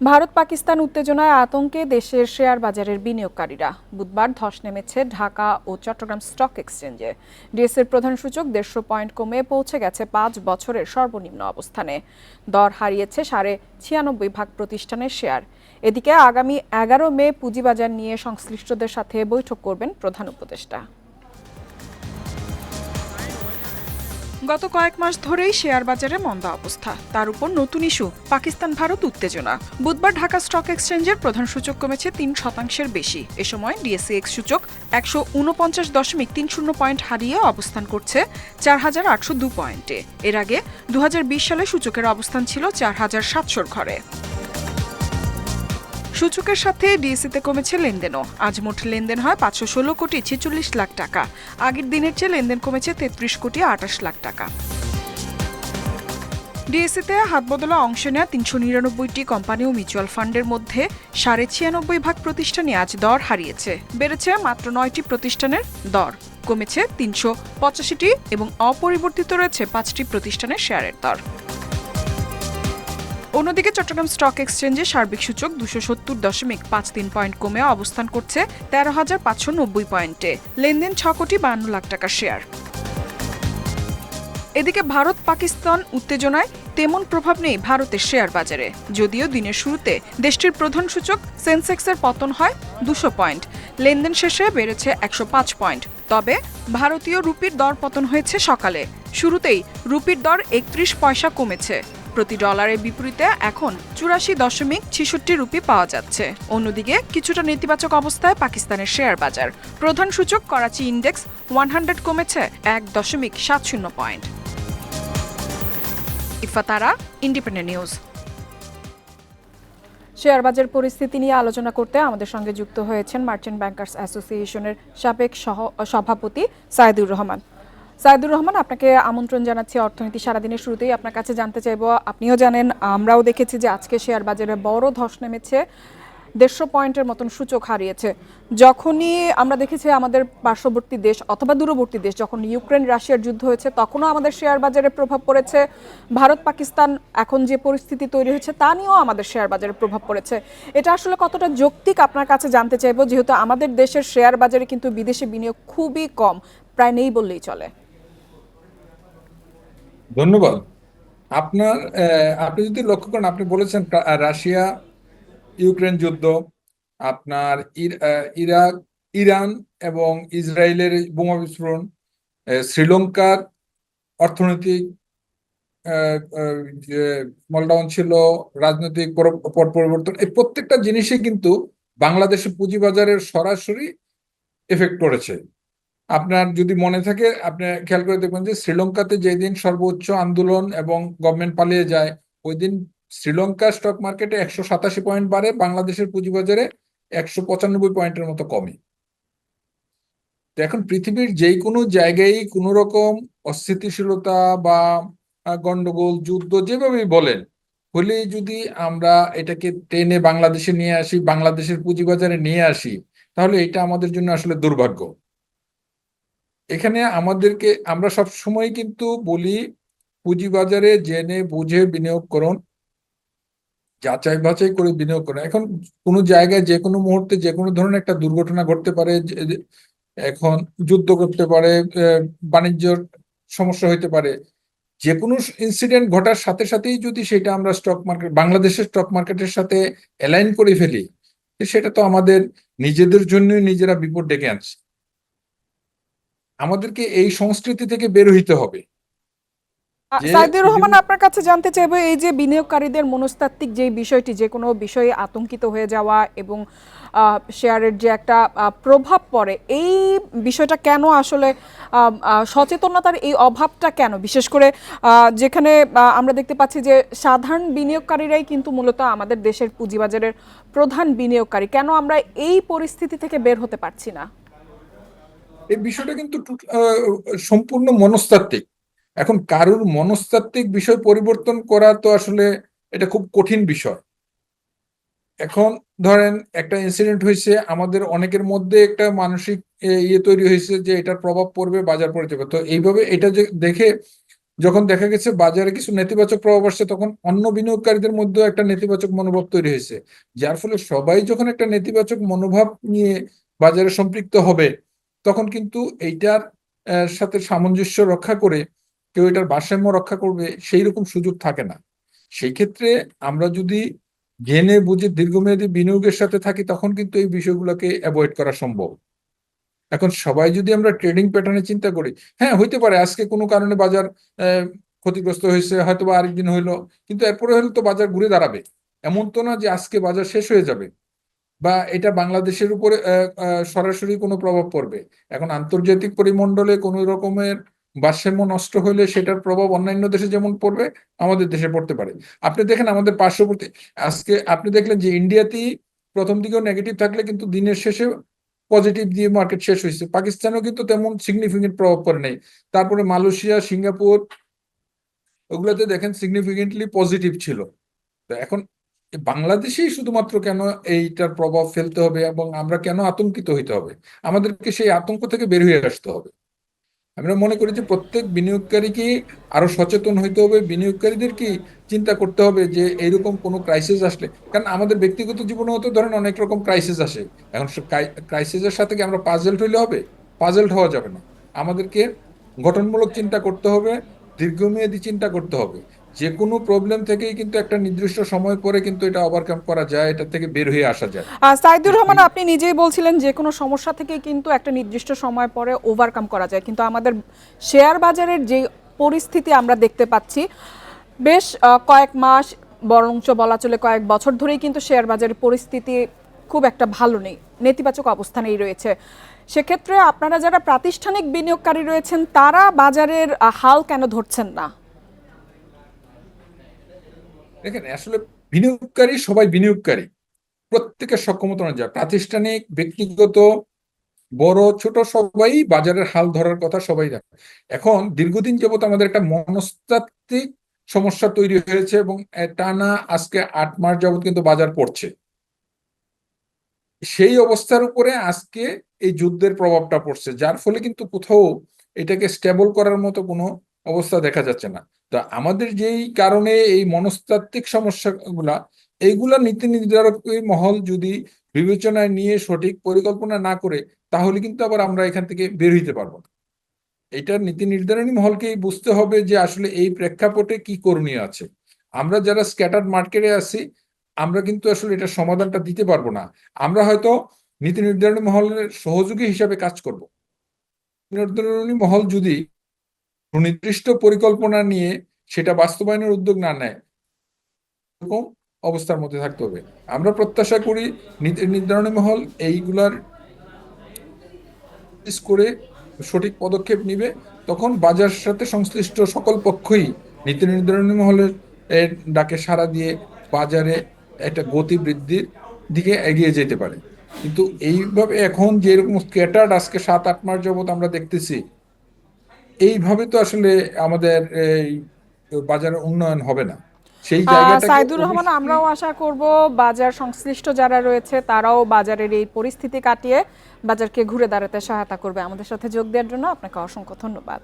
ভারত পাকিস্তান উত্তেজনায় আতঙ্কে দেশের শেয়ার বাজারের বিনিয়োগকারীরা। বুধবার ধস নেমেছে ঢাকা ও চট্টগ্রাম স্টক এক্সচেঞ্জে। ডিএসএর প্রধান সূচক দেড়শো পয়েন্ট কমে পৌঁছে গেছে পাঁচ বছরের সর্বনিম্ন অবস্থানে। দর হারিয়েছে সাড়ে ছিয়ানব্বই ভাগ প্রতিষ্ঠানের শেয়ার। এদিকে আগামী এগারো মে পুঁজিবাজার নিয়ে সংশ্লিষ্টদের সাথে বৈঠক করবেন প্রধান উপদেষ্টা। গত কয়েক মাস ধরেই শেয়ার বাজারে মন্দা অবস্থা। তার উপর নতুন ইস্যু, পাকিস্তান ভারত উত্তেজনা। বুধবার ঢাকা স্টক এক্সচেঞ্জের প্রধান সূচক কমেছে তিন শতাংশের বেশি। এ সময় ডিএসসিএক্স সূচক একশো উনপঞ্চাশ দশমিক তিন শূন্য পয়েন্ট হারিয়ে অবস্থান করছে চার হাজার আটশো দু পয়েন্টে। এর আগে দু হাজার বিশ সালে সূচকের অবস্থান ছিল চার হাজার সাতশোর ঘরে। সূচকের সাথে ডিএসিতে কমেছে লেনদেনও। আজ মোট লেনদেন হয় পাঁচশো ষোলো কোটি ছেচল্লিশ লাখ টাকা। আগের দিনের চেয়ে লেনদেন কমেছে তেত্রিশ কোটি আটাশ লাখ টাকা। ডিএসিতে হাত বদলা অংশ নেওয়া তিনশো নিরানব্বইটি কোম্পানি ও মিউচুয়াল ফান্ডের মধ্যে সাড়ে ছিয়ানব্বই ভাগ প্রতিষ্ঠানই আজ দর হারিয়েছে। বেড়েছে মাত্র নয়টি প্রতিষ্ঠানের দর। কমেছে তিনশো পঁচাশিটি এবং অপরিবর্তিত রয়েছে পাঁচটি প্রতিষ্ঠানের শেয়ারের দর। অন্যদিকে চট্টগ্রাম স্টক এক্সচেঞ্জে সার্বিক সূচক দুশো সত্তর দশমিক পাঁচ তিন পয়েন্ট কমে অবস্থান করছে তেরো হাজার পাঁচশো নব্বই পয়েন্টে। লেনদেন ছ কোটি বান্ন লাখ টাকা শেয়ার। এদিকে ভারত পাকিস্তান উত্তেজনায় তেমন প্রভাব নেই ভারতের শেয়ার বাজারে। যদিও দিনের শুরুতে দেশটির প্রধান সূচক সেন্সেক্সের পতন হয় দুশো পয়েন্ট। লেনদেন শেষে বেড়েছে একশো পাঁচ পয়েন্ট। তবে ভারতীয় রুপির দর পতন হয়েছে সকালে। শুরুতেই রুপির দর একত্রিশ পয়সা কমেছে। প্রতি ডলারের বিপরীতে এখন চুরাশি দশমিক ছিষট্টি রুপি পাওয়া যাচ্ছে। অন্যদিকে কিছুটা নেতিবাচক অবস্থায় পাকিস্তানের শেয়ার বাজার। প্রধান সূচক করাচি ইন্ডেক্স ওয়ান হান্ড্রেড কমেছে এক দশমিক সাত শূন্য point. Ifatara, Independent News. Share বাজার পরিস্থিতি নিয়ে আলোচনা করতে আমাদের সঙ্গে যুক্ত হয়েছেন মার্চেন্ট ব্যাংকার্স অ্যাসোসিয়েশনের সাবেক সহ, সভাপতি সাইদুর রহমান। সাইদুর রহমান, আপনাকে আমন্ত্রণ জানাচ্ছি অর্থনীতি সারাদিনের শুরুতেই। আপনার কাছে জানতে চাইব, আপনিও জানেন, আমরাও দেখেছি যে আজকে শেয়ার বাজারে বড় ধস নেমেছে, দেড়শো পয়েন্টের মতন সূচক হারিয়েছে। যখনই আমরা দেখেছি আমাদের পার্শ্ববর্তী দেশ অথবা দূরবর্তী দেশ, যখন ইউক্রেন রাশিয়ার যুদ্ধ হয়েছে, তখনও আমাদের শেয়ার বাজারে প্রভাব পড়েছে। ভারত, পাকিস্তান এখন যে পরিস্থিতি তৈরি হয়েছে, তা নিয়েও আমাদের শেয়ার বাজারে প্রভাব পড়েছে। এটা আসলে কতটা যৌক্তিক, আপনার কাছে জানতে চাইব, যেহেতু আমাদের দেশের শেয়ার বাজারে কিন্তু বিদেশি বিনিয়োগ খুবই কম, প্রায় নেই বললেই চলে। ধন্যবাদ। আপনার আপনি যদি লক্ষ্য করেন, আপনি বলেছেন রাশিয়া, ইউক্রেন যুদ্ধ, আপনার ইরাক, ইরান এবং ইসরায়েলের বোমা বিস্ফোরণ শ্রীলঙ্কার অর্থনৈতিক মলডাউন ছিল, রাজনৈতিক পরিবর্তন, এই প্রত্যেকটা জিনিসই কিন্তু বাংলাদেশের পুঁজিবাজারের সরাসরি এফেক্ট করেছে। আপনার যদি মনে থাকে, আপনি খেয়াল করে দেখবেন যে শ্রীলঙ্কাতে যেদিন সর্বোচ্চ আন্দোলন এবং গভর্নমেন্ট পালিয়ে যায় ওই দিন শ্রীলঙ্কা স্টক মার্কেটে একশো সাতাশি পয়েন্ট বাড়ে, বাংলাদেশের পুঁজিবাজারে একশো পঁচানব্বই পয়েন্টের মতো কমে। এখন পৃথিবীর যেই কোনো জায়গায় কোনো রকম অস্থিতিশীলতা বা গন্ডগোল, যুদ্ধ যেভাবেই বলেন, হলেই যদি আমরা এটাকে টেনে বাংলাদেশে নিয়ে আসি, বাংলাদেশের পুঁজিবাজারে নিয়ে আসি, তাহলে এটা আমাদের জন্য আসলে দুর্ভাগ্য। এখানে আমাদেরকে, আমরা সব সময় কিন্তু বলি, পুঁজিবাজারে জেনে বুঝে বিনিয়োগ করুন। যাচাই বাছাই করে বিনিয়োগ করুন। এখন কোনো জায়গায় যে কোনো মুহূর্তে যে কোনো ধরনের একটা দুর্ঘটনা ঘটতে পারে এখন যুদ্ধ করতে পারে বাণিজ্যর সমস্যা হইতে পারে, যে কোনো ইনসিডেন্ট ঘটার সাথে সাথেই যদি সেটা আমরা স্টক মার্কেট বাংলাদেশের স্টক মার্কেটের সাথে অ্যালাইন করে ফেলি, সেটা তো আমাদের নিজেদের জন্যই নিজেরা বিপদ ডেকে আনছে। আমাদেরকে এই সংস্কৃতি থেকে বের হইতে হবে। সাইদুর রহমান আপনার কাছে জানতে চাইব এই যে বিনিয়োগকারীদের মনস্তাত্ত্বিক যে বিষয়টি যে কোনো বিষয়ে আতঙ্কিত হয়ে যাওয়া এবং শেয়ারের যে একটা প্রভাব পড়ে এই বিষয়টা কেন আসলে সচেতনতার এই অভাবটা কেন? বিশেষ করে আহ, যেখানে আমরা দেখতে পাচ্ছি যে সাধারণ বিনিয়োগকারীরাই কিন্তু মূলত আমাদের দেশের পুঁজিবাজারের প্রধান বিনিয়োগকারী। কেন আমরা এই পরিস্থিতি থেকে বের হতে পারছি না? এই বিষয়টা কিন্তু সম্পূর্ণ মনস্তাত্ত্বিক। এখন কারুর মনস্তাত্ত্বিক বিষয় পরিবর্তন করা তো আসলে এটা খুব কঠিন বিষয়। এখন ধরেন একটা ইনসিডেন্ট হয়েছে, আমাদের অনেকের মধ্যে একটা মানসিক ইয়ে তৈরি হয়েছে যে এটার প্রভাব পড়বে, বাজার পড়ে যাবে। তো এইভাবে এটা যে দেখে যখন দেখা গেছে বাজারে কিছু নেতিবাচক প্রভাব আসছে, তখন অন্য বিনিয়োগকারীদের মধ্যেও একটা নেতিবাচক মনোভাব তৈরি হয়েছে। যার ফলে সবাই যখন একটা নেতিবাচক মনোভাব নিয়ে বাজারে সম্পৃক্ত হবে তখন কিন্তু এইটার সাথে সামঞ্জস্য রক্ষা করে কেউ এটার ভারসাম্য রক্ষা করবে সেই রকম সুযোগ থাকে না। সেই ক্ষেত্রে আমরা যদি জেনে বুঝে দীর্ঘমেয়াদী বিনিয়োগের সাথে থাকি, তখন কিন্তু এই বিষয়গুলোকে অ্যাভয়েড করা সম্ভব। এখন সবাই যদি আমরা ট্রেডিং প্যাটার্নে চিন্তা করি হ্যাঁ হইতে পারে, আজকে কোনো কারণে বাজার ক্ষতিগ্রস্ত হয়েছে হয়তো বা আরেকদিন হইল, কিন্তু এরপরে হলে তো বাজার ঘুরে দাঁড়াবে। এমন তো না যে আজকে বাজার শেষ হয়ে যাবে। বা এটা বাংলাদেশের উপরে সরাসরি কোনো প্রভাব পড়বে। এখন আন্তর্জাতিক পরিমণ্ডলে কোনো রকমের ভারসাম্য নষ্ট হলে সেটার প্রভাব অন্যান্য দেশে যেমন পড়বে, আমাদের দেশে পড়তে পারে। আপনি দেখেন আমাদের পার্শ্ববর্তী, আজকে আপনি দেখলেন যে ইন্ডিয়াতেই প্রথম দিকেও নেগেটিভ থাকলে কিন্তু দিনের শেষে পজিটিভ দিয়ে মার্কেট শেষ হয়েছে। পাকিস্তানেও কিন্তু তেমন সিগনিফিকেন্ট প্রভাব পড়ে নাই। তারপরে মালয়েশিয়া, সিঙ্গাপুর, ওগুলোতে দেখেন সিগনিফিকেন্টলি পজিটিভ ছিল। তো এখন বাংলাদেশেই শুধুমাত্র কেন এইটার প্রভাব ফেলতে হবে এবং আমরা কেন আতঙ্কিত হইতে হবে? আমাদেরকে সেই আতঙ্ক থেকে বের হয়ে আসতে হবে। আমরা মনে করি যে প্রত্যেক বিনিয়োগকারীকে আরও সচেতন হইতে হবে? বিনিয়োগকারীদের কি চিন্তা করতে হবে যে এইরকম কোনো ক্রাইসিস আসলে? কারণ আমাদের ব্যক্তিগত জীবনেও তো ধরেন অনেক রকম ক্রাইসিস আসে। এখন ক্রাইসিসের সাথে কি আমরা পাজেলড হইলে হবে? পাজেলড হওয়া যাবে না। আমাদেরকে গঠনমূলক চিন্তা করতে হবে, দীর্ঘমেয়াদী চিন্তা করতে হবে। যে কোনো প্রবলেম থেকেই কিন্তু একটা নির্দিষ্ট সময় পরে কিন্তু এটা ওভারকাম করা যায় এটা থেকে বের হয়ে আসা যায়। আহ, সাইদুর রহমান আপনি নিজেই বলছিলেন যে কোনো সমস্যা থেকে কিন্তু একটা নির্দিষ্ট সময় পরে ওভারকাম করা যায়। কিন্তু আমাদের শেয়ার বাজারের যে পরিস্থিতি আমরা দেখতে পাচ্ছি বেশ কয়েক মাস বরঞ্চ বলা চলে কয়েক বছর ধরেই কিন্তু শেয়ার বাজারের পরিস্থিতি খুব একটা ভালো নেই নেতিবাচক অবস্থানেই রয়েছে। সেক্ষেত্রে আপনারা যারা প্রাতিষ্ঠানিক বিনিয়োগকারী রয়েছেন তারা বাজারের হাল কেন ধরছেন না? দেখেন, আসলে বিনিয়োগকারী সবাই বিনিয়োগকারী। প্রত্যেকের সক্ষমতা অনুযায়ী, প্রাতিষ্ঠানিক, ব্যক্তিগত, বড়, ছোট সবাই বাজারের হাল ধরার কথা সবাই জানে। এখন দীর্ঘদিন যাবত আমাদের একটা মনস্তাত্ত্বিক সমস্যা তৈরি হয়েছে এবং টানা আজকে আট মাস যাবত কিন্তু বাজার পড়ছে। সেই অবস্থার উপরে আজকে এই যুদ্ধের প্রভাবটা পড়ছে, যার ফলে কিন্তু কোথাও এটাকে স্টেবল করার মতো কোনো অবস্থা দেখা যাচ্ছে না। তো আমাদের যেই কারণে এই মনস্তাত্ত্বিক সমস্যাগুলা, এইগুলা নীতি নির্ধারক মহল যদি বিবেচনায় নিয়ে সঠিক পরিকল্পনা না করে, তাহলে কিন্তু আবার আমরা এখান থেকে বের হইতে পারব না। এটার নীতি নির্ধারণী মহলকেই বুঝতে হবে যে আসলে এই প্রেক্ষাপটে কি করণীয় আছে। আমরা যারা স্ক্যাটার্ড মার্কেটে আছি, আমরা কিন্তু আসলে এটা সমাধানটা দিতে পারব না। আমরা হয়তো নীতি নির্ধারণী মহলের সহযোগী হিসাবে কাজ করব। নির্ধারণী মহল যদি সুনির্দিষ্ট পরিকল্পনা নিয়ে সেটা বাস্তবায়নের উদ্যোগ না নেয়, এরকম অবস্থার মধ্যে থাকতে হবে। আমরা প্রত্যাশা করি নির্ধারণী মহল এইগুলার করে সঠিক পদক্ষেপ নিবে। তখন বাজার সাথে সংশ্লিষ্ট সকল পক্ষই নীতি নির্ধারণী মহলের ডাকে সাড়া দিয়ে বাজারে একটা গতি বৃদ্ধির দিকে এগিয়ে যেতে পারে। কিন্তু এইভাবে এখন যে এরকম স্ক্যাটার্ড আজকে সাত, আট মাস যাবত আমরা দেখতেছি এইভাবে তো আসলে আমাদের এই বাজারের উন্নয়ন হবে না। সেই আহ, সাইদুর রহমান আমরাও আশা করব বাজার সংশ্লিষ্ট যারা রয়েছে তারাও বাজারের এই পরিস্থিতি কাটিয়ে বাজারকে ঘুরে দাঁড়াতে সহায়তা করবে। আমাদের সাথে যোগ দেওয়ার জন্য আপনাকে অসংখ্য ধন্যবাদ।